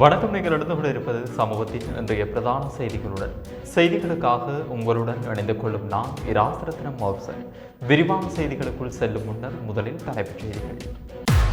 வணக்கம் நீங்கள் நடந்து கொண்டு இருப்பது சமூகத்தின் இன்றைய பிரதான செய்திகளுடன். செய்திகளுக்காக உங்களுடன் இணைந்து கொள்ளும் நான் இராசரத்னம் மோப்சன் விரிவான செய்திகளுக்குள் செல்லும் முன்னர் முதலில் தலைப்புச் செய்திகள்.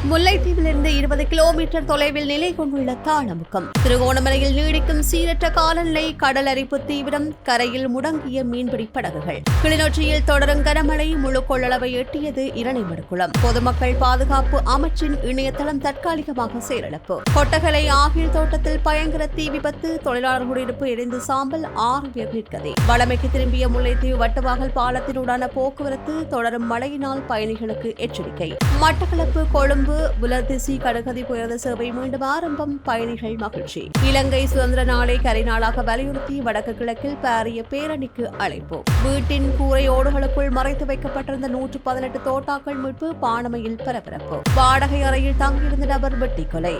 முல்லைத்தீவிலிருந்து இருபது கிலோமீட்டர் தொலைவில் நிலை கொண்டுள்ள தாளமுகம். திருகோணமலையில் நீடிக்கும் சீரற்ற காலநிலை கடல் அரிப்பு தீவிரம் கரையில் முடங்கிய மீன்பிடி படகுகள். கிளிநொச்சியில் தொடரும் கனமழை முழு கொள்ளளவை எட்டியது இரணைமடுக்குளம் பொதுமக்கள் பாதுகாப்பு அமைச்சின் இணையதளம் தற்காலிகமாக செயலிழப்பு. கொட்டகலை ஆகிய தோட்டத்தில் பயங்கர தீ விபத்து தொழிலாளர் குடியிருப்பு எரிந்து சாம்பல் ஆறு பேர் நிற்கதே வளமைக்கு திரும்பிய முல்லைத்தீவு வட்டவாகல் பாலத்தினூடான போக்குவரத்து தொடரும் மழையினால் பயணிகளுக்கு எச்சரிக்கை. மட்டக்களப்பு கொழும்பு புலர்திசி கடுகதி புயல சேவை மீண்டும் ஆரம்பம். பயணிகள் மகிழ்ச்சி. இலங்கை சுதந்திர நாளை கரிநாளாக வலியுறுத்தி வடக்கு கிழக்கில் பாரிய பேரணிக்கு அழைப்பு வீட்டின் கூரை ஓடுகளுக்குள் மறைத்து வைக்கப்பட்டிருந்த நூற்று பதினெட்டு தோட்டாக்கள் மீட்பு பானமையில் பரபரப்பு. வாடகை அறையில் தங்கியிருந்த நபர் வெட்டி கொலை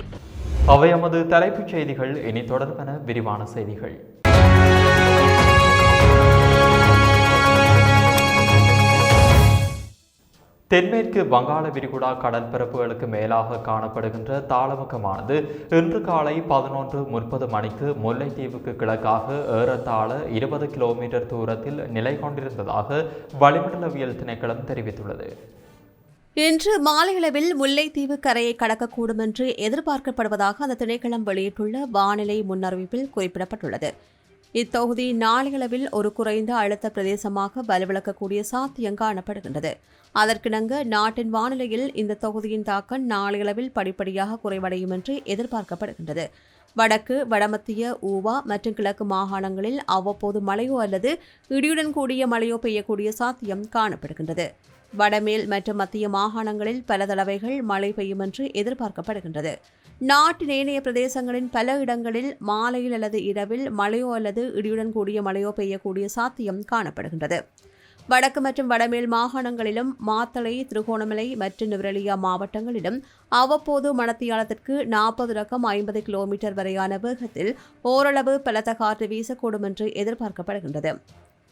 அவை எமது தலைப்புச் செய்திகள். இனி தொடர்பென விரிவான செய்திகள். தென்மேற்கு வங்காள விரிகுடா கடற்பரப்புகளுக்கு மேலாக காணப்படுகின்ற தாளமுகமானது இன்று காலை பதினொன்று முப்பது மணிக்கு முல்லைத்தீவுக்கு கிழக்காக ஏறத்தாழ இருபது கிலோமீட்டர் தூரத்தில் நிலை கொண்டிருந்ததாக வளிமண்டலவியல் திணைக்களம் தெரிவித்துள்ளது. இன்று மாலையளவில் முல்லைத்தீவு கரையை கடக்கக்கூடும் என்று எதிர்பார்க்கப்படுவதாக அந்த திணைக்களம் வெளியிட்டுள்ள வானிலை முன்னறிவிப்பில் குறிப்பிடப்பட்டுள்ளது. இத்தொகுதி நாளையளவில் ஒரு குறைந்த அழுத்த பிரதேசமாக வலுவிழக்கக்கூடிய சாத்தியம் காணப்படுகின்றது. அதற்கிணங்க நாட்டின் வானிலையில் இந்த தொகுதியின் தாக்கம் நாளையளவில் படிப்படியாக குறைவடையும் என்று எதிர்பார்க்கப்படுகின்றது. வடக்கு வடமத்திய ஊவா மற்றும் கிழக்கு மாகாணங்களில் அவ்வப்போது மழையோ அல்லது இடியுடன் கூடிய மழையோ பெய்யக்கூடிய சாத்தியம் காணப்படுகின்றது. வடமேல் மற்றும் மத்திய மாகாணங்களில் பல தடவைகள் மழை பெய்யும் என்று எதிர்பார்க்கப்படுகின்றது. நாட்டின் ஏனைய பிரதேசங்களின் பல இடங்களில் மாலையில் அல்லது இரவில் மழையோ அல்லது இடியுடன் கூடிய மழையோ பெய்யக்கூடிய சாத்தியம் காணப்படுகின்றது. வடக்கு மற்றும் வடமேல் மாகாணங்களிலும் மாத்தளை திருகோணமலை மற்றும் நுவரெலியா மாவட்டங்களிலும் அவ்வப்போது மணத்தியாலத்திற்கு நாற்பது ரகம் ஐம்பது கிலோமீட்டர் வரையான வேகத்தில் ஓரளவு பலத்த காற்று வீசக்கூடும் என்று எதிர்பார்க்கப்படுகின்றது.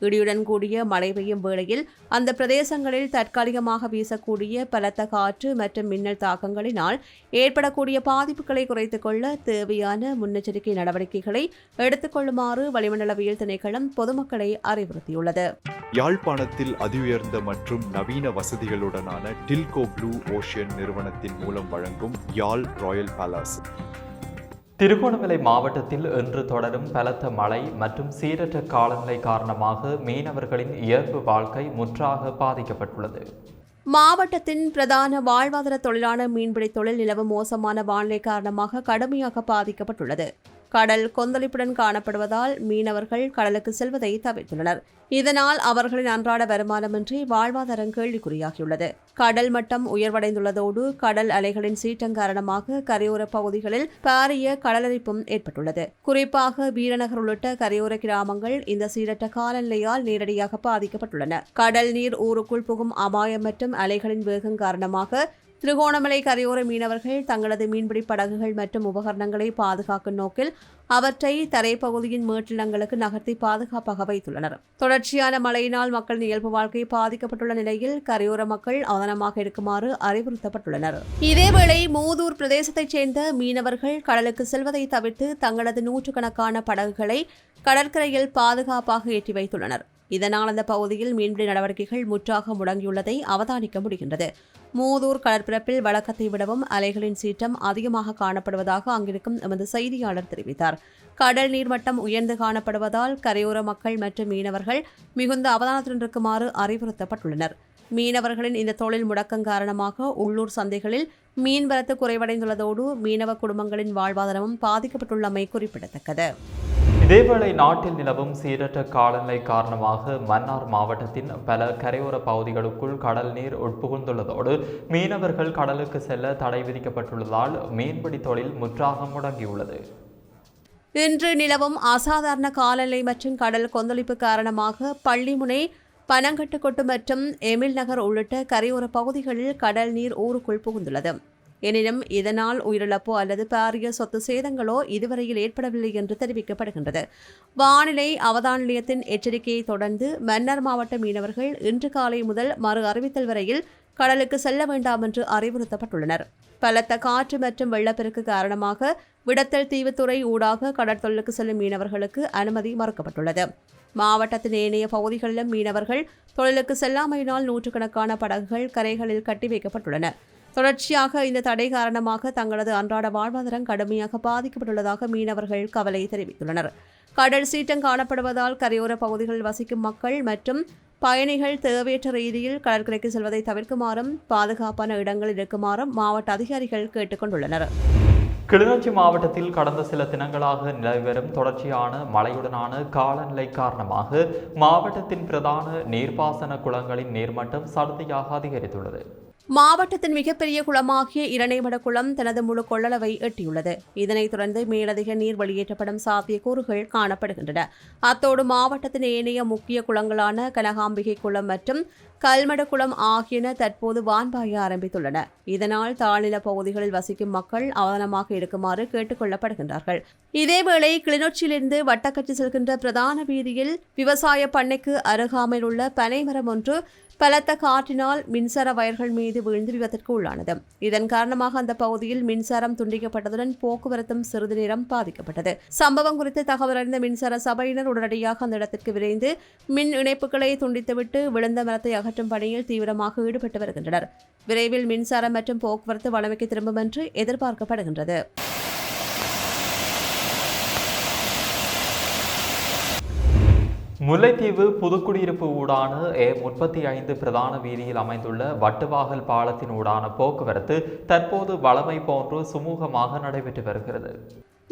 இடியுடன் கூடிய மழை பெய்யும் வேளையில் அந்த பிரதேசங்களில் தற்காலிகமாக வீசக்கூடிய பலத்த காற்று மற்றும் மின்னல் தாக்கங்களினால் ஏற்படக்கூடிய பாதிப்புகளை குறைத்துக் கொள்ள தேவையான முன்னெச்சரிக்கை நடவடிக்கைகளை எடுத்துக்கொள்ளுமாறு வளிமண்டலவியல் திணைக்களம் பொதுமக்களை அறிவுறுத்தியுள்ளது. யாழ்ப்பாணத்தில் அதிஉயர்ந்த மற்றும் நவீன வசதிகளுடனான டில்கோ ப்ளூ ஓஷியன் நிறுவனத்தின் மூலம் வழங்கும் யாழ் ராயல் பேலஸ். திருகோணமலை மாவட்டத்தில் இன்று தொடரும் பலத்த மழை மற்றும் சீரற்ற காலநிலை காரணமாக மீனவர்களின் இயல்பு வாழ்க்கை முற்றாக பாதிக்கப்பட்டுள்ளது. மாவட்டத்தின் பிரதான வாழ்வாதார தொழிலான மீன்பிடி தொழில் நிலவும் மோசமான வானிலை காரணமாக கடுமையாக பாதிக்கப்பட்டுள்ளது. கடல் கொந்தளிப்புடன் காணப்படுவதால் மீனவர்கள் கடலுக்கு செல்வதை தவிர்த்துள்ளனர். இதனால் அவர்களின் அன்றாட வருமானமின்றி வாழ்வாதாரம் கேள்விக்குறியாகியுள்ளது. கடல் மட்டம் உயர்வடைந்துள்ளதோடு கடல் அலைகளின் சீற்றம் காரணமாக கரையோர பகுதிகளில் பாரிய கடலரிப்பும் ஏற்பட்டுள்ளது. குறிப்பாக வீரநகர் உள்ளிட்ட கரையோர கிராமங்கள் இந்த சீரற்ற காலநிலையால் நேரடியாக பாதிக்கப்பட்டுள்ளன. கடல் நீர் ஊருக்குள் புகும் அபாயம் மற்றும் அலைகளின் வேகம் காரணமாக திருகோணமலை கரையோர மீனவர்கள் தங்களது மீன்பிடி படகுகள் மற்றும் உபகரணங்களை பாதுகாக்கும் நோக்கில் அவற்றை தரைப்பகுதியின் மேட்டிடங்களுக்கு நகர்த்தி பாதுகாப்பாக வைத்துள்ளனர். தொடர்ச்சியான மழையினால் மக்களின் இயல்பு வாழ்க்கை பாதிக்கப்பட்டுள்ள நிலையில் கரையோர மக்கள் அவதானமாக இருக்குமாறு அறிவுறுத்தப்பட்டுள்ளனர். இதேவேளை மூதூர் பிரதேசத்தைச் சேர்ந்த மீனவர்கள் கடலுக்கு செல்வதை தவிர்த்து தங்களது நூற்றுக்கணக்கான படகுகளை கடற்கரையில் பாதுகாப்பாக ஏற்றி வைத்துள்ளனர். இதனால் அந்த பகுதியில் மீன்பிடி நடவடிக்கைகள் முற்றாக முடங்கியுள்ளதை அவதானிக்க முடிகின்றது. மூதூர் கடற்பரப்பில் வழக்கத்தை விடவும் அலைகளின் சீற்றம் அதிகமாக காணப்படுவதாக அங்கிருக்கும் எமது செய்தியாளர் தெரிவித்தார். கடல் நீர்மட்டம் உயர்ந்து காணப்படுவதால் கரையோர மக்கள் மற்றும் மீனவர்கள் மிகுந்த அவதானத்துடன் இருக்குமாறு அறிவுறுத்தப்பட்டுள்ளனர். மீனவர்களின் இந்த தொழில் முடக்கம் காரணமாக உள்ளூர் சந்தைகளில் மீன்வரத்து குறைவடைந்துள்ளதோடு மீனவ குடும்பங்களின் வாழ்வாதாரமும் பாதிக்கப்பட்டுள்ளமை குறிப்பிடத்தக்கது. இதேவேளை நாட்டில் நிலவும் சீரற்ற காலநிலை காரணமாக மன்னார் மாவட்டத்தின் பல கரையோர பகுதிகளுக்குள் கடல் நீர் உட்புகுந்துள்ளதோடு மீனவர்கள் கடலுக்கு செல்ல தடை விதிக்கப்பட்டுள்ளதால் மீன்பிடி தொழில் முற்றாக முடங்கியுள்ளது. இன்று நிலவும் அசாதாரண காலநிலை மற்றும் கடல் கொந்தளிப்பு காரணமாக பள்ளிமுனை பனங்கட்டுக்கொட்டு மற்றும் எமில் நகர் உள்ளிட்ட கரையோர பகுதிகளில் கடல் நீர் ஊருக்குள் புகுந்துள்ளது. எனினும் இதனால் உயிரிழப்போ அல்லது பாரிய சொத்து சேதங்களோ இதுவரையில் ஏற்படவில்லை என்று தெரிவிக்கப்படுகின்றது. வானிலை அவதான நிலையத்தின் எச்சரிக்கையை தொடர்ந்து மன்னர் மாவட்ட மீனவர்கள் இன்று காலை முதல் மறு அறிவித்தல் வரையில் கடலுக்கு செல்ல வேண்டாம் என்று அறிவுறுத்தப்பட்டுள்ளனர். பலத்த காற்று மற்றும் வெள்ளப்பெருக்கு காரணமாக விடத்தல் தீவுத்துறை ஊடாக கடற்தொழிலுக்கு செல்லும் மீனவர்களுக்கு அனுமதி மறுக்கப்பட்டுள்ளது. மாவட்டத்தின் ஏனைய பகுதிகளிலும் மீனவர்கள் தொழிலுக்கு செல்லாமையினால் நூற்றுக்கணக்கான படகுகள் கரைகளில் கட்டி வைக்கப்பட்டுள்ளன. தொடர்ச்சியாக இந்த தடை காரணமாக தங்களது அன்றாட வாழ்வாதாரம் கடுமையாக பாதிக்கப்பட்டுள்ளதாக மீனவர்கள் கவலை தெரிவித்துள்ளனர். கடல் சீற்றம் காணப்படுவதால் கரையோர பகுதிகளில் வசிக்கும் மக்கள் மற்றும் பயணிகள் தேவையற்ற ரீதியில் கடற்கரைக்கு செல்வதை தவிர்க்குமாறும் பாதுகாப்பான இடங்களில் இருக்குமாறும் மாவட்ட அதிகாரிகள் கேட்டுக்கொண்டுள்ளனர். கிளிநொச்சி மாவட்டத்தில் கடந்த சில தினங்களாக நிலவி வரும் தொடர்ச்சியான மழையுடனான காலநிலை காரணமாக மாவட்டத்தின் பிரதான நீர்ப்பாசன குளங்களின் நீர்மட்டம் சடுதியாக அதிகரித்துள்ளது. மாவட்டத்தின் மிகப்பெரிய குளமாகிய இரணைமட குளம் தனது முழு கொள்ளளவை எட்டியுள்ளது. இதனைத் தொடர்ந்து மேலதிக நீர் வெளியேற்றப்படும் சாத்தியக்கூறுகள் காணப்படுகின்றன. அத்தோடு மாவட்டத்தின் ஏனைய முக்கிய குளங்களான கனகாம்பிகை குளம் மற்றும் கல்மட குளம் ஆகியன தற்போது வான்பாய ஆரம்பித்துள்ளன. இதனால் தாழ்நில பகுதிகளில் வசிக்கும் மக்கள் அவதானமாக இருக்குமாறு கேட்டுக் கொள்ளப்படுகின்றார்கள். இதேவேளை கிளிநொச்சியிலிருந்து வட்டக்கச்சி செல்கின்ற பிரதான வீதியில் விவசாய பண்ணைக்கு அருகாமையில் உள்ள பனைமரம் ஒன்று பலத்த காற்றினால் மின்சார வயர்கள் மீது விழுந்து விபத்திற்கு உள்ளானது. இதன் காரணமாக அந்த பகுதியில் மின்சாரம் துண்டிக்கப்பட்டதுடன் போக்குவரத்தும் சிறிது நேரம் பாதிக்கப்பட்டது. சம்பவம் குறித்து தகவல் அறிந்த மின்சார சபையினர் உடனடியாக அந்த இடத்திற்கு விரைந்து மின் இணைப்புகளை துண்டித்துவிட்டு விழுந்த மரத்தை அகற்றும் பணியில் தீவிரமாக ஈடுபட்டு வருகின்றனர். விரைவில் மின்சாரம் மற்றும் போக்குவரத்து வளமைக்கு திரும்பும் என்று எதிர்பார்க்கப்படுகின்றது. முல்லைத்தீவு புதுக்குடியிருப்பு ஊடான ஏ முப்பத்தி ஐந்து பிரதான வீதியில் அமைந்துள்ள வட்டுவாகல் பாலத்தின் ஊடான போக்குவரத்து தற்போது வளமை போன்று சுமூகமாக நடைபெற்று வருகிறது.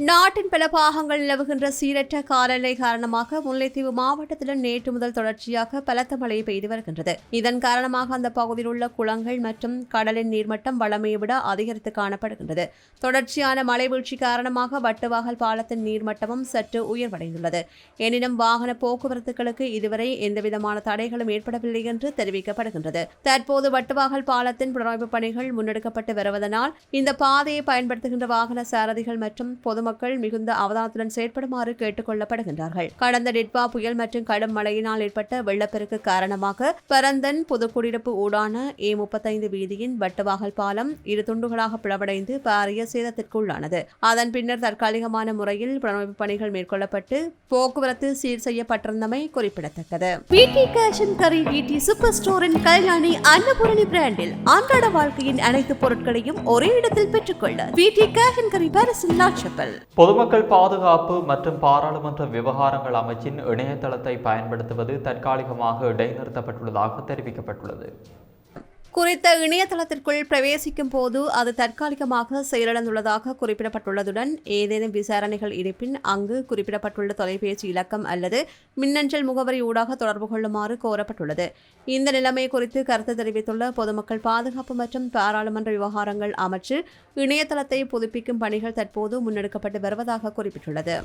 நாட்டின் பல பாகங்கள் நிலவுகின்ற சீரற்ற காலநிலை காரணமாக முல்லைத்தீவு மாவட்டத்திலும் நேற்று முதல் தொடர்ச்சியாக பலத்த மழை பெய்து வருகின்றது. இதன் காரணமாக அந்த பகுதியில் உள்ள குளங்கள் மற்றும் கடலின் நீர்மட்டம் வளமையை விட அதிகரித்து காணப்படுகின்றது. தொடர்ச்சியான மழை வீழ்ச்சி காரணமாக வட்டுவாகல் பாலத்தின் நீர்மட்டமும் சற்று உயர்வடைந்துள்ளது. எனினும் வாகன போக்குவரத்துகளுக்கு இதுவரை எந்தவிதமான தடைகளும் ஏற்படவில்லை என்று தெரிவிக்கப்படுகின்றது. தற்போது வட்டுவாகல் பாலத்தின் புனரமைப்பு பணிகள் முன்னெடுக்கப்பட்டு வருவதனால் இந்த பாதையை பயன்படுத்துகின்ற வாகன சாரதிகள் மற்றும் பொதுமக்கள் மிகுந்த அவதானத்துடன் செயற்படுமாறு கேட்டுக் கொள்ளப்படுகின்றார்கள். கடந்த டிட்வா புயல் மற்றும் கடும் மழையினால் ஏற்பட்ட வெள்ளப்பெருக்கு காரணமாக பரந்தன் பொதுக்குடியிருப்பு ஊடான ஏ முப்பத்தைந்து வீதியின் வட்டுவாகல் பாலம் இரு துண்டுகளாக பிளவடைந்து பாரிய சேதத்திற்கு உள்ளானது அதன் பின்னர் தற்காலிகமான முறையில் புனரமைப்பு பணிகள் மேற்கொள்ளப்பட்டு போக்குவரத்து சீர் செய்யப்பட்டிருந்தமை குறிப்பிடத்தக்கது. பிடி கேஷன் கரி பிடி சூப்பர் ஸ்டோரின் கல்யாணி அன்னபூரணி பிராண்டில் அன்றாட வாழ்க்கையின் அனைத்து பொருட்களையும் ஒரே இடத்தில் பெற்றுக்கொள்ள பிடி கேஷன் கரி பாரிசின் லாட்சப்பல் பொதுமக்கள் பாதுகாப்பு மற்றும் பாராளுமன்ற விவகாரங்கள் அமைச்சின் இணையதளத்தை பயன்படுத்துவது தற்காலிகமாக இடைநிறுத்தப்பட்டுள்ளதாக தெரிவிக்கப்பட்டுள்ளது. குறித்த இணையதளத்திற்குள் பிரவேசிக்கும் போது அது தற்காலிகமாக செயலிழந்துள்ளதாக குறிப்பிடப்பட்டுள்ளதுடன் ஏதேனும் விசாரணைகள் இருப்பின் அங்கு குறிப்பிடப்பட்டுள்ள தொலைபேசி இலக்கம் அல்லது மின்னஞ்சல் முகவரி ஊடாக தொடர்பு கொள்ளுமாறு கோரப்பட்டுள்ளது. இந்த நிலைமை குறித்து கருத்து தெரிவித்துள்ள பொதுமக்கள் பாதுகாப்பு மற்றும் பாராளுமன்ற விவகாரங்கள் அமைச்சு இணையதளத்தை புதுப்பிக்கும் பணிகள் தற்போது முன்னெடுக்கப்பட்டு வருவதாக குறிப்பிட்டுள்ளது.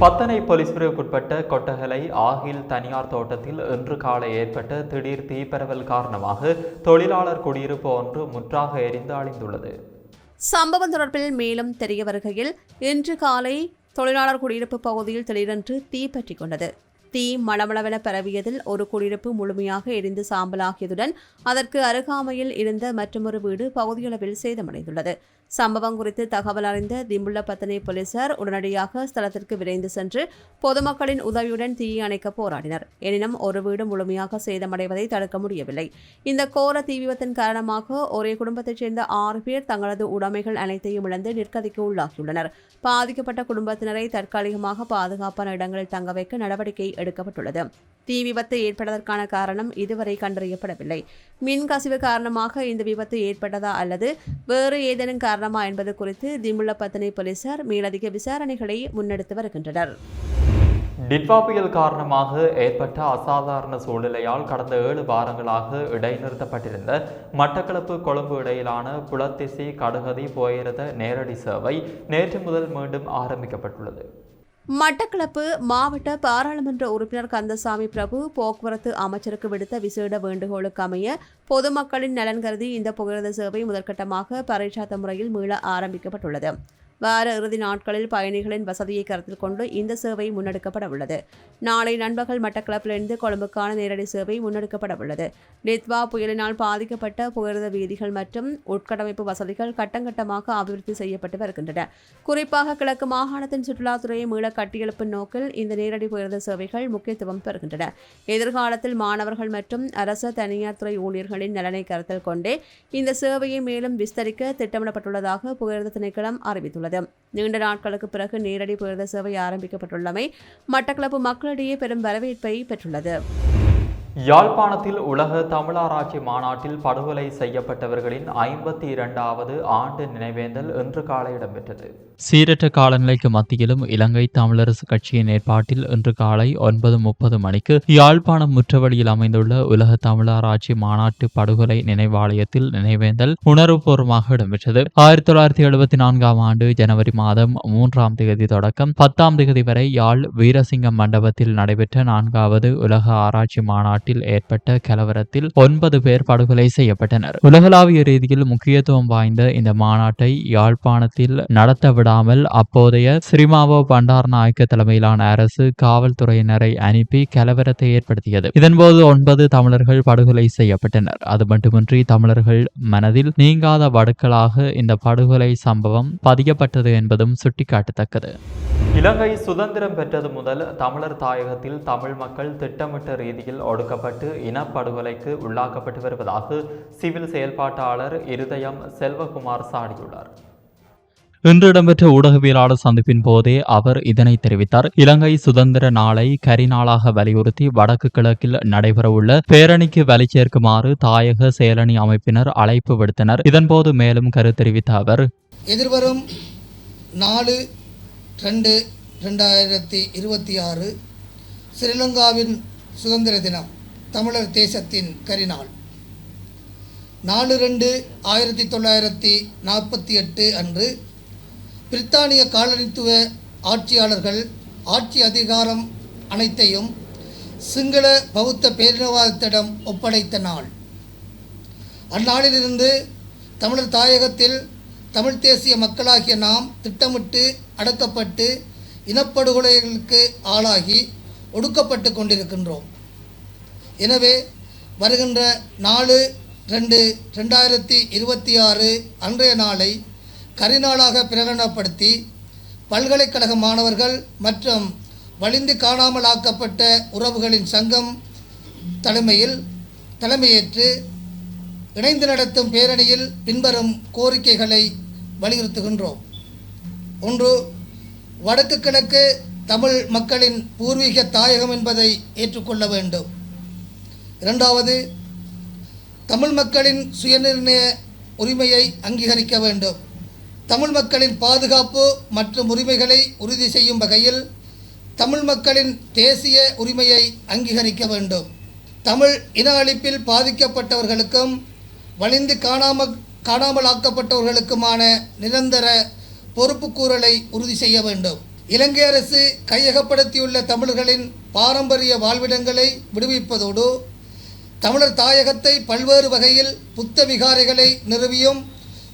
பத்தனை போலீஸ் பிரிவுக்குட்பட்ட கொட்டகலை ஆகில் தனியார் தோட்டத்தில் இன்று காலை ஏற்பட்ட திடீர் தீப்பரவல் காரணமாக தொழிலாளர் குடியிருப்பு ஒன்று முற்றாக எரிந்து அழிந்துள்ளது. சம்பவம் தொடர்பில் மேலும் தெரிய வருகையில் இன்று காலை தொழிலாளர் குடியிருப்பு பகுதியில் திடீரென்று தீ பற்றி கொண்டது. தீ மளமளவென பரவியதில் ஒரு குடியிருப்பு முழுமையாக எரிந்து சாம்பலாகியதுடன் அதற்கு அருகாமையில் இருந்த மற்றொரு வீடு பகுதியளவில் சேதமடைந்துள்ளது. சம்பவம் குறித்து தகவல் அறிந்த திம்புள்ளப்பத்தனை போலீசார் உடனடியாக ஸ்தலத்திற்கு விரைந்து சென்று பொதுமக்களின் உதவியுடன் தீயை அணைக்க போராடினர். எனினும் ஒரு வீடு முழுமையாக சேதமடைவதை தடுக்க முடியவில்லை. இந்த கோர தீ விபத்தின் காரணமாக ஒரே குடும்பத்தைச் சேர்ந்த ஆறு பேர் தங்களது உடைமைகள் அனைத்தையும் இழந்து நிற்கதிக்கு உள்ளாகியுள்ளனர். பாதிக்கப்பட்ட குடும்பத்தினரை தற்காலிகமாக பாதுகாப்பான இடங்களில் தங்க வைக்க நடவடிக்கை எடுக்கப்பட்டுள்ளது. தீ விபத்து ஏற்பட்டதற்கான காரணம் இதுவரை கண்டறியப்படவில்லை. மின் கசிவு காரணமாக இந்த விபத்து ஏற்பட்டதா அல்லது வேறு ஏதேனும் காரணமா என்பது குறித்து திமுள்ளப்பத்தனை போலீசார் மேலதிக விசாரணைகளை முன்னெடுத்து வருகின்றனர். டிட்வா புயல் காரணமாக ஏற்பட்ட அசாதாரண சூழ்நிலையால் கடந்த ஏழு வாரங்களாக இடைநிறுத்தப்பட்டிருந்த மட்டக்களப்பு கொழும்பு இடையிலான புலத்திசி கடுகதி போயிருந்த நேரடி சேவை நேற்று முதல் மீண்டும் ஆரம்பிக்கப்பட்டுள்ளது. மட்டக்களப்பு மாவட்ட பாராளுமன்ற உறுப்பினர் கந்தசாமி பிரபு போக்குவரத்து அமைச்சருக்கு விடுத்த விசேட வேண்டுகோளுக்கு அமைய பொதுமக்களின் நலன் கருதி இந்த புகையிரத சேவை முதற்கட்டமாக பரீட்சாத்த முறையில் மீள ஆரம்பிக்கப்பட்டுள்ளது. வார இறுதி நாட்களில் பயணிகளின் வசதியை கருத்தில் கொண்டு இந்த சேவை முன்னெடுக்கப்பட உள்ளது. நாளை நண்பகல் மட்டக்களப்பிலிருந்து கொழும்புக்கான நேரடி சேவை முன்னெடுக்கப்பட உள்ளது. டித்வா புயலினால் பாதிக்கப்பட்ட புகழ்ந்த வீதிகள் மற்றும் உட்கட்டமைப்பு வசதிகள் கட்டங்கட்டமாக அபிவிருத்தி செய்யப்பட்டு வருகின்றன. குறிப்பாக கிழக்கு மாகாணத்தின் சுற்றுலாத்துறையை மீள கட்டியெழுப்பும் நோக்கில் இந்த நேரடி புயர்ந்த சேவைகள் முக்கியத்துவம் பெறுகின்றன. எதிர்காலத்தில் மாணவர்கள் மற்றும் அரச தனியார் துறை ஊழியர்களின் நலனை கருத்தில் கொண்டே இந்த சேவையை மேலும் விஸ்தரிக்க திட்டமிடப்பட்டுள்ளதாக புகழ்ந்த திணைக்களம் அறிவித்துள்ளது. நீண்ட நாட்களுக்கு பிறகு நேரடி புகழ்ந்த சேவை ஆரம்பிக்கப்பட்டுள்ளமை மட்டக்களப்பு மக்களிடையே பெரும் வரவேற்பை பெற்றுள்ளது. யாழ்ப்பாணத்தில் உலக தமிழாராய்ச்சி மாநாட்டில் படுகொலை செய்யப்பட்டவர்களின் ஐம்பத்தி இரண்டாவது ஆண்டு நினைவேந்தல் இன்று காலை இடம்பெற்றது. சீரற்ற காலநிலைக்கு மத்தியிலும் இலங்கை தமிழரசு கட்சியின் ஏற்பாட்டில் இன்று காலை ஒன்பது முப்பது மணிக்கு யாழ்ப்பாணம் முற்றவழியில் அமைந்துள்ள உலக தமிழாராய்ச்சி மாநாட்டு படுகொலை நினைவாலயத்தில் நினைவேந்தல் உணர்வுபூர்வமாக இடம்பெற்றது. ஆயிரத்தி தொள்ளாயிரத்தி எழுபத்தி நான்காம் ஆண்டு ஜனவரி மாதம் மூன்றாம் தேதி தொடக்கம். பத்தாம் தேதி வரை யாழ் வீரசிங்கம் மண்டபத்தில் நடைபெற்ற நான்காவது உலக ஆராய்ச்சி மாநாட்டு நாட்டில் ஏற்பட்ட கலவரத்தில் ஒன்பது பேர் படுகொலை செய்யப்பட்டனர். உலகளாவிய ரீதியில் முக்கியத்துவம் வாய்ந்த இந்த மாநாட்டை யாழ்ப்பாணத்தில் நடத்த விடாமல் அப்போதைய ஸ்ரீமாவோ பண்டாரநாயக்க தலைமையிலான அரசு காவல்துறையினரை அனுப்பி கலவரத்தை ஏற்படுத்தியது. இதன்போது ஒன்பது தமிழர்கள் படுகொலை செய்யப்பட்டனர். அது மட்டுமின்றி தமிழர்கள் மனதில் நீங்காத வடுக்களாக இந்த படுகொலை சம்பவம் பதியப்பட்டது என்பதும் சுட்டிக்காட்டத்தக்கது. இலங்கை சுதந்திரம் பெற்றது முதல் தமிழர் தாயகத்தில் தமிழ் மக்கள் திட்டமிட்ட ரீதியில் ஒடுக்கப்பட்டு இனப்படுகொலைக்கு உள்ளாக்கப்பட்டு வருவதாக சிவில் செயல்பாட்டாளர் இருதயம் செல்வகுமார் சாடியுள்ளார். இன்று இடம்பெற்ற ஊடகவியலாளர் சந்திப்பின் போதே அவர் இதனை தெரிவித்தார். இலங்கை சுதந்திர நாளை கரிநாளாக வலியுறுத்தி வடக்கு கிழக்கில் நடைபெறவுள்ள பேரணிக்கு வலி சேர்க்குமாறு தாயக செயலணி அமைப்பினர் அழைப்பு விடுத்தனர். இதன்போது மேலும் கருத்தெரிவித்த அவர் எதிர்வரும் நாலு ரெண்டு ரெண்டாயிரத்தி இருபத்தி ஆறு ஸ்ரீலங்காவின் சுதந்திர தினம் தமிழர் தேசத்தின் கரிநாள். நாலு ரெண்டு ஆயிரத்தி தொள்ளாயிரத்தி நாற்பத்தி எட்டு அன்று பிரித்தானிய காலனித்துவ ஆட்சியாளர்கள் ஆட்சி அதிகாரம் அனைத்தையும் சிங்கள பௌத்த பேரினவாதத்திடம் ஒப்படைத்த நாள். அந்நாளிலிருந்து தமிழர் தாயகத்தில் தமிழ் தேசிய மக்களாகிய நாம் திட்டமிட்டு அடக்கப்பட்டு இனப்படுகொலைகளுக்கு ஆளாகி ஒடுக்கப்பட்டு கொண்டிருக்கின்றோம். எனவே வருகின்ற நாலு ரெண்டு ரெண்டாயிரத்தி இருபத்தி ஆறு அன்றைய நாளை கரிநாளாக பிரகடனப்படுத்தி பல்கலைக்கழக மாணவர்கள் மற்றும் வலிந்து காணாமல் ஆக்கப்பட்ட உறவுகளின் சங்கம் தலைமையில் தலைமையேற்று இணைந்து நடத்தும் பேரணியில் பின்வரும் கோரிக்கைகளை வலியுறுத்துகின்றோம். ஒன்று வடக்கு கிழக்கு தமிழ் மக்களின் பூர்வீக தாயகம் என்பதை ஏற்றுக்கொள்ள வேண்டும். இரண்டாவது தமிழ் மக்களின் சுயநிர்ணய உரிமையை அங்கீகரிக்க வேண்டும். தமிழ் மக்களின் பாதுகாப்பு மற்றும் உரிமைகளை உறுதி செய்யும் வகையில் தமிழ் மக்களின் தேசிய உரிமையை அங்கீகரிக்க வேண்டும். தமிழ் இன அழிப்பில் பாதிக்கப்பட்டவர்களுக்கும் வலிந்து காணாமல் காணாமல் ஆக்கப்பட்டவர்களுக்குமான நிரந்தர பொறுப்புக்கூறலை உறுதி செய்ய வேண்டும். இலங்கை அரசு கையகப்படுத்தியுள்ள தமிழர்களின் பாரம்பரிய வாழ்விடங்களை விடுவிப்பதோடு தமிழர் தாயகத்தை பல்வேறு வகையில் புத்த விகாரைகளை நிறுவியும்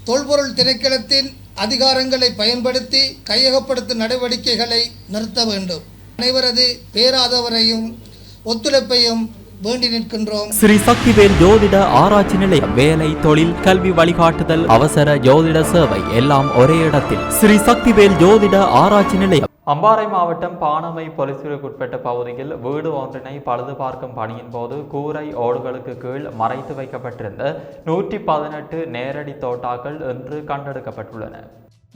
தொல்பொருள் திணைக்களத்தின் அதிகாரங்களை பயன்படுத்தி கையகப்படுத்தும் நடவடிக்கைகளை நிறுத்த வேண்டும். அனைவரது பேராதவரையும் ஒத்துழைப்பையும் வேண்டி நிற்கின்றோம். ஸ்ரீ சக்திவேல் ஜோதிட ஆராய்ச்சி நிலையம் வேலை தொழில் கல்வி வழிகாட்டுதல் அவசர ஜோதிட சேவை எல்லாம் ஒரே இடத்தில். ஸ்ரீ சக்திவேல் ஜோதிட ஆராய்ச்சி நிலையம் அம்பாறை மாவட்டம் பானமை போலீஸ் பகுதியில் வீடு ஒன்றினை பழுது பார்க்கும் பணியின் போது கூரை ஓடுகளுக்கு கீழ் மறைத்து வைக்கப்பட்டிருந்த நூற்றி பதினெட்டு நேரடி தோட்டாக்கள் இன்று கண்டெடுக்கப்பட்டுள்ளன.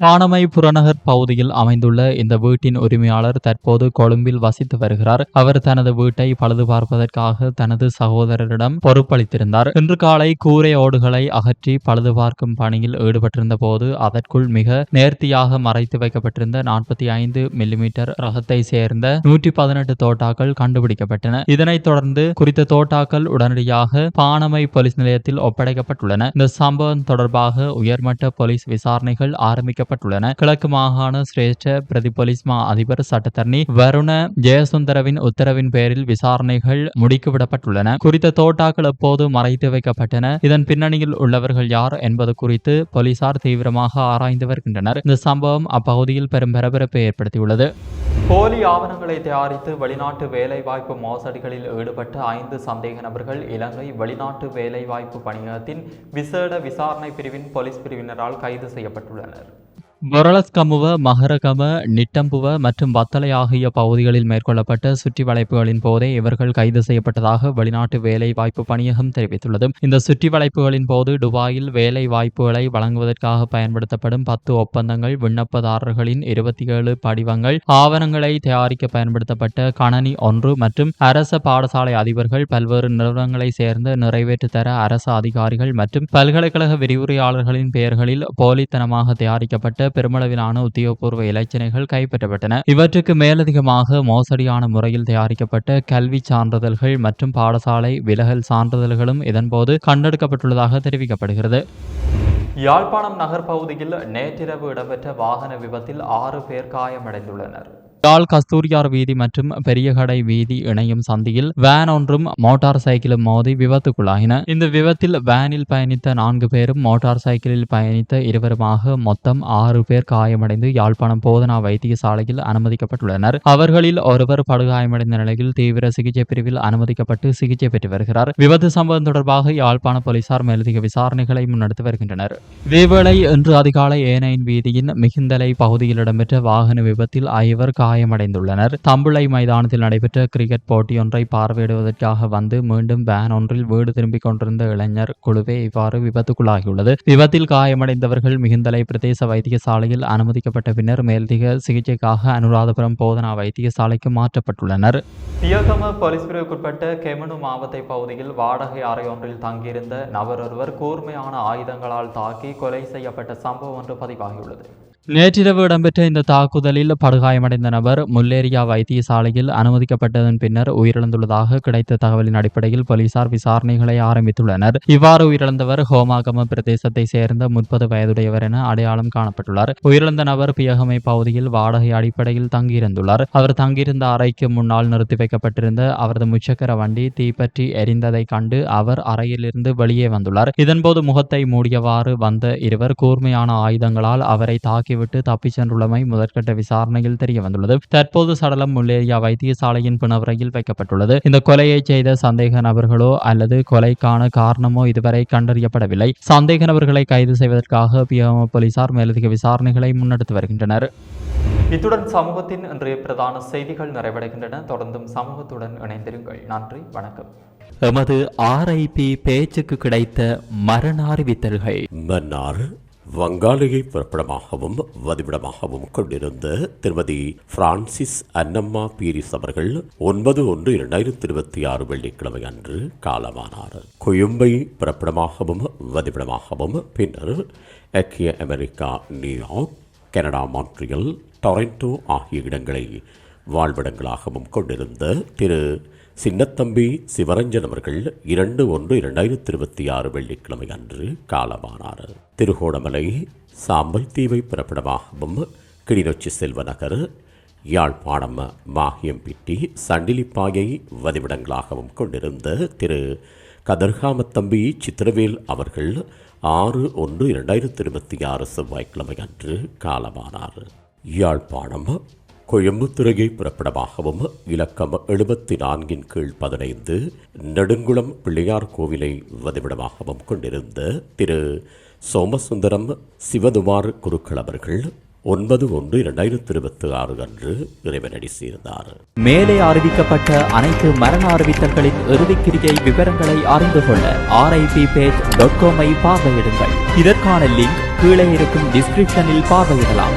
பானமை புறநகர் பகுதியில் அமைந்துள்ள இந்த வீட்டின் உரிமையாளர் தற்போது கொழும்பில் வசித்து வருகிறார். அவர் தனது வீட்டை பழுது பார்ப்பதற்காக தனது சகோதரரிடம் பொறுப்பளித்திருந்தார். இன்று காலை கூரை ஓடுகளை அகற்றி பழுது பார்க்கும் பணியில் ஈடுபட்டிருந்த போது அதற்குள் மிக நேர்த்தியாக மறைத்து வைக்கப்பட்டிருந்த நாற்பத்தி ஐந்து மில்லிமீட்டர் ரகத்தை சேர்ந்த நூற்றி பதினெட்டு தோட்டாக்கள் கண்டுபிடிக்கப்பட்டன. இதனைத் தொடர்ந்து குறித்த தோட்டாக்கள் உடனடியாக பானமை போலீஸ் நிலையத்தில் ஒப்படைக்கப்பட்டுள்ளன. இந்த சம்பவம் தொடர்பாக உயர்மட்ட போலீஸ் விசாரணைகள் ஆரம்பிக்க பிறப்பிக்கப்பட்டுள்ளன கிழக்கு மாகாண சிரேஷ்ட பிரதி போலீஸ் மா அதிபர் சட்டத்தரணி வருண ஜெயசுந்தரவின் உத்தரவின் பேரில் விசாரணைகள் முடுக்கிவிடப்பட்டுள்ளன. குறித்த தோட்டாக்கள் எப்போது மறைத்து வைக்கப்பட்டன இதன் பின்னணியில் உள்ளவர்கள் யார் என்பது குறித்து போலீசார் தீவிரமாக ஆராய்ந்து வருகின்றனர். இந்த சம்பவம் அப்பகுதியில் பெரும் பரபரப்பை ஏற்படுத்தியுள்ளது. போலி ஆவணங்களை தயாரித்து வெளிநாட்டு வேலைவாய்ப்பு மோசடிகளில் ஈடுபட்ட ஐந்து சந்தேக நபர்கள் இலங்கை வெளிநாட்டு வேலைவாய்ப்பு பணியகத்தின் விசேட விசாரணை பிரிவின் போலீஸ் பிரிவினரால் கைது செய்யப்பட்டுள்ளனர். பொரளஸ்கமுவ மகரகம நிட்டம்புவ மற்றும் வத்தலை ஆகிய பகுதிகளில் மேற்கொள்ளப்பட்ட சுற்றி வளைப்புகளின் போதே இவர்கள் கைது செய்யப்பட்டதாக வெளிநாட்டு வேலை வாய்ப்பு பணியகம் தெரிவித்துள்ளது. இந்த சுற்றி வளைப்புகளின் போது துபாயில் வேலை வாய்ப்புகளை வழங்குவதற்காக பயன்படுத்தப்படும் பத்து ஒப்பந்தங்கள் விண்ணப்பதாரர்களின் இருபத்தி ஏழு படிவங்கள் ஆவணங்களை தயாரிக்க பயன்படுத்தப்பட்ட கணனி ஒன்று மற்றும் அரச பாடசாலை அதிபர்கள் பல்வேறு நிறுவனங்களை சேர்ந்த நிறைவேற்றுத்தர அரசு அதிகாரிகள் மற்றும் பல்கலைக்கழக விரிவுரையாளர்களின் பெயர்களில் போலித்தனமாக தயாரிக்கப்பட்ட பெருமளவிலான உத்தியோகபூர்வ இலச்சினைகள் கைப்பற்றப்பட்டன. இவற்றுக்கு மேலதிகமாக மோசடியான முறையில் தயாரிக்கப்பட்ட கல்வி சான்றிதழ்கள் மற்றும் பாடசாலை விலகல் சான்றிதழ்களும் இதன்போது கண்டெடுக்கப்பட்டுள்ளதாக தெரிவிக்கப்படுகிறது. யாழ்ப்பாணம் நகர் பகுதியில் நேற்றிரவு இடம்பெற்ற வாகன விபத்தில் ஆறு பேர் காயமடைந்துள்ளனர். யாழ் கஸ்தூரியார் வீதி மற்றும் பெரியகடை வீதி இணையும் சந்தியில் வேன் ஒன்றும் மோட்டார் சைக்கிளும் மோதி விபத்துக்குள்ளாயின இந்த விபத்தில் வேனில் பயணித்த நான்கு பேரும் மோட்டார் சைக்கிளில் பயணித்த இருவருமாக மொத்தம் ஆறு பேர் காயமடைந்து யாழ்ப்பாணம் போதனா வைத்தியசாலையில் அனுமதிக்கப்பட்டுள்ளனர். அவர்களில் ஒருவர் படுகாயமடைந்த நிலையில் தீவிர சிகிச்சை பிரிவில் அனுமதிக்கப்பட்டு சிகிச்சை பெற்று வருகிறார். விபத்து சம்பவம் தொடர்பாக யாழ்ப்பாண போலீசார் மேலதிக விசாரணைகளை முன்னெடுத்து வருகின்றனர். இதேவேளை இன்று அதிகாலை ஏனையின் வீதியின் மிகுந்தலை பகுதியில் இடம்பெற்ற வாகன விபத்தில் ஐவர் காயமடைந்துள்ளனர். தம்புளை மைதானத்தில் நடைபெற்ற கிரிக்கெட் போட்டியொன்றை பார்வையிடுவதற்காக வந்து மீண்டும் வேன் ஒன்றில் வீடு திரும்பிக் கொண்டிருந்த இளைஞர் குழுவே இவ்வாறு விபத்துக்குள்ளாகியுள்ளது. விபத்தில் காயமடைந்தவர்கள் மிகுந்தலை பிரதேச வைத்தியசாலையில் அனுமதிக்கப்பட்ட பின்னர் மேலதிக சிகிச்சைக்காக அனுராதபுரம் போதனா வைத்தியசாலைக்கு மாற்றப்பட்டுள்ளனர். தியோகம போலீஸ் பிரிவுக்குட்பட்ட கெமனு மாவத்தை பகுதியில் வாடகை அறை ஒன்றில் தங்கியிருந்த நபர் ஒருவர் கூர்மையான ஆயுதங்களால் தாக்கி கொலை செய்யப்பட்ட சம்பவம் ஒன்று பதிவாகியுள்ளது. நேற்றிரவு இடம்பெற்ற இந்த தாக்குதலில் படுகாயமடைந்த நபர் முல்லேரியா வைத்தியசாலையில் அனுமதிக்கப்பட்டதன் பின்னர் உயிரிழந்துள்ளதாக கிடைத்த தகவலின் அடிப்படையில் போலீசார் விசாரணைகளை ஆரம்பித்துள்ளனர். இவ்வாறு உயிரிழந்தவர் ஹோமாகம பிரதேசத்தை சேர்ந்த முப்பது வயதுடையவர் என அடையாளம் காணப்பட்டுள்ளார். உயிரிழந்த நபர் பியகமை பகுதியில் வாடகை அடிப்படையில் தங்கியிருந்துள்ளார். அவர் தங்கியிருந்த அறைக்கு முன்னால் நிறுத்தி வைக்கப்பட்டிருந்த அவரது முச்சக்கர வண்டி தீப்பற்றி எரிந்ததை கண்டு அவர் அறையிலிருந்து வெளியே வந்துள்ளார். இதன்போது முகத்தை மூடியவாறு வந்த இருவர் கூர்மையான ஆயுதங்களால் அவரை தாக்கி தாக்கிவிட்டு தப்பிச் சென்றுள்ளமை முதற்கட்ட விசாரணையில் தெரிய வந்துள்ளது தற்போது சடலம் முல்லேரியா வைத்தியசாலையின் பிணவரையில் வைக்கப்பட்டுள்ளது. இந்த கொலையை செய்த சந்தேக நபர்களோ அல்லது கொலைக்கான காரணமோ இதுவரை கண்டறியப்படவில்லை. சந்தேக நபர்களை கைது செய்வதற்காக பிஎம்ஓ போலீசார் மேலதிக விசாரணைகளை முன்னெடுத்து வருகின்றனர். இத்துடன் சமூகத்தின் இன்றைய பிரதான செய்திகள் நிறைவடைகின்றன. தொடர்ந்தும் சமூகத்துடன் இணைந்திருங்கள். நன்றி வணக்கம். எமது ஆர்ஐபி பேச்சுக்கு கிடைத்த மரண அறிவித்தல்கள். மன்னார் வங்காளியை பிறப்பிடமாகவும் வதிவிடமாகவும் கொண்டிருந்த திருமதி பிரான்சிஸ் அன்னம்மா பீரிஸ் அவர்கள் ஒன்பது ஒன்று இரண்டாயிரத்தி இருபத்தி ஆறு வெள்ளிக்கிழமை அன்று காலமானார். கொழும்பை பிறப்பிடமாகவும் வதிவிடமாகவும் பின்னர் ஐக்கிய America New York Canada Montreal Toronto ஆகிய இடங்களை வாழ்விடங்களாகவும் கொண்டிருந்த திரு சின்னத்தம்பி சிவரஞ்சன் அவர்கள் இரண்டு ஒன்று இரண்டாயிரத்தி இருபத்தி ஆறு வெள்ளிக்கிழமை அன்று காலமானார். திருகோணமலை சாம்பல் தீவை பிறப்பிடமாகவும் கிளிநொச்சி செல்வநகர் யாழ்ப்பாணம் மாகியம்பிட்டி சண்டிலிப்பாயை வதிவிடங்களாகவும் கொண்டிருந்த திரு கதர்காமத்தம்பி சித்திரவேல் அவர்கள் ஆறு ஒன்று இரண்டாயிரத்தி இருபத்தி ஆறு செவ்வாய்க்கிழமை அன்று காலமானார். யாழ்ப்பாணம் கொழும்புத்துறையை புறப்படமாகவும் இலக்கம் எழுபத்தி நான்கின் கீழ் பதினைந்து நெடுங்குளம் பிள்ளையார் கோவிலை வதிவிடமாகவும் கொண்டிருந்த திரு. சோமசுந்தரம் சிவதுமார் குருக்கள் அவர்கள் ஒன்பது ஒன்று இரண்டாயிரத்தி இருபத்தி ஆறு அன்று இறைவனடி சேர்ந்தார். மேலே அறிவிக்கப்பட்ட அனைத்து மரண அறிவித்தல்களின் இறுதிக்கிரியை விவரங்களை அறிந்து கொள்ள ஆர்ஐபி பேஜ் டாட் காமை பார்வையிடுங்கள். இதற்கான லிங்க் கீழே இருக்கும் டிஸ்கிரிப்ஷனில் பார்வையிடலாம்.